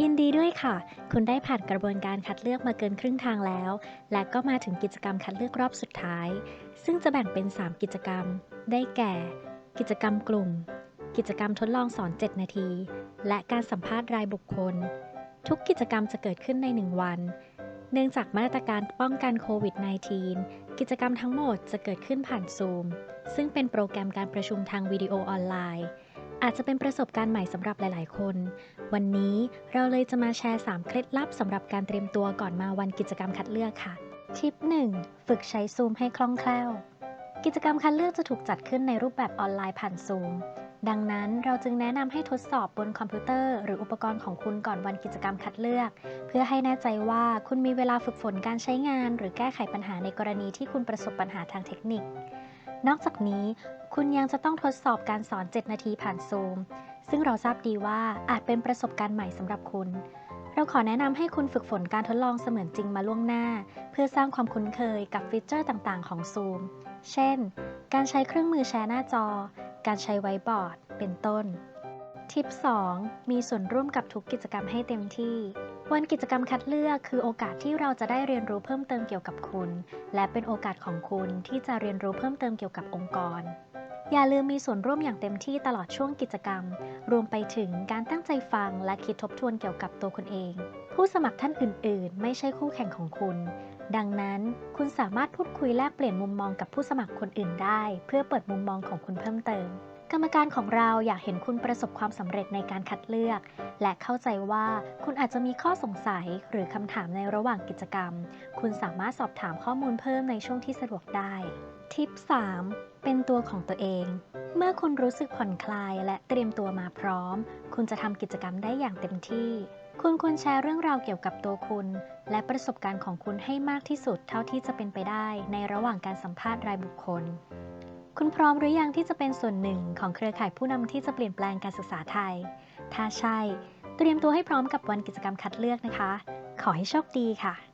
ยินดีด้วยค่ะ คุณได้ผ่านกระบวนการคัดเลือกมาเกินครึ่งทางแล้ว และก็มาถึงกิจกรรมคัดเลือกรอบสุดท้าย ซึ่งจะแบ่งเป็น 3 กิจกรรม ได้แก่ กิจกรรมกลุ่ม กิจกรรมทดลองสอน 7 นาที และการสัมภาษณ์รายบุคคล ทุกกิจกรรมจะเกิดขึ้นใน 1 วัน เนื่องจากมาตรการป้องกันโควิด -19 กิจกรรมทั้งหมดจะเกิดขึ้นผ่านซูมซึ่งเป็นโปรแกรมการประชุมทางวิดีโอออนไลน์ อาจจะเป็นประสบการณ์ใหม่สำหรับหลาย ๆ คน วันนี้เราเลยจะมาแชร์ 3 เคล็ดลับสำหรับการเตรียมตัวก่อนมาวันกิจกรรมคัดเลือกค่ะ ทิป 1 ฝึกใช้ซูมให้คล่องแคล่ว กิจกรรมคัดเลือกจะถูกจัดขึ้นในรูปแบบออนไลน์ผ่านซูม ดังนั้นเราจึงแนะนำให้ทดสอบบนคอมพิวเตอร์หรืออุปกรณ์ของคุณก่อนวันกิจกรรมคัดเลือก เพื่อให้แน่ใจว่าคุณมีเวลาฝึกฝนการใช้งาน หรือแก้ไขปัญหาในกรณีที่คุณประสบปัญหาทางเทคนิค นอกจากนี้ คุณยังจะต้องทดสอบการสอน 7 นาทีผ่านซูม ซึ่งเราทราบดีว่าอาจเป็นประสบการณ์ใหม่สำหรับคุณ เราขอแนะนำให้คุณฝึกฝนการทดลองเสมือนจริงมาล่วงหน้า เพื่อสร้างความคุ้นเคยกับฟีเจอร์ต่าง ๆ ของ Zoom เช่น การใช้เครื่องมือแชร์หน้าจอ การใช้ไวบอร์ด เป็นต้น ทิป 2 มีส่วนร่วมกับทุกกิจกรรมให้เต็มที่ วันกิจกรรมคัดเลือกคือโอกาสที่เราจะได้เรียนรู้เพิ่มเติมเกี่ยวกับคุณ และเป็นโอกาสของคุณที่จะเรียนรู้เพิ่มเติมเกี่ยวกับองค์กร อย่าลืมมีส่วนร่วมอย่างเต็มที่ตลอดช่วงกิจกรรม รวมไปถึงการตั้งใจฟังและคิดทบทวนเกี่ยวกับตัวคุณเอง ผู้สมัครท่านอื่น ๆ ไม่ใช่คู่แข่งของคุณ ดังนั้นคุณสามารถพูดคุยแลกเปลี่ยนมุมมองกับผู้สมัครคนอื่นได้ เพื่อเปิดมุมมองของคุณเพิ่มเติม กรรมการของเราอยากเห็นคุณประสบความสำเร็จในการคัดเลือก และเข้าใจว่าคุณอาจจะมีข้อสงสัยหรือคำถามในระหว่างกิจกรรม คุณสามารถสอบถามข้อมูลเพิ่มในช่วงที่สะดวกได้ ทิป 3 เป็นตัวของตัวเองเมื่อคุณรู้สึกผ่อนคลายและเตรียมตัวมาพร้อม คุณจะทำกิจกรรมได้อย่างเต็มที่ คุณควรแชร์เรื่องราวเกี่ยวกับตัวคุณ และประสบการณ์ของคุณให้มากที่สุดเท่าที่จะเป็นไปได้ในระหว่างการสัมภาษณ์รายบุคคล คุณพร้อมหรือยังที่จะเป็นส่วนหนึ่งของเครือข่ายผู้นำที่จะเปลี่ยนแปลงการศึกษาไทย ถ้าใช่ เตรียมตัวให้พร้อมกับวันกิจกรรมคัดเลือกนะคะ ขอให้โชคดีค่ะ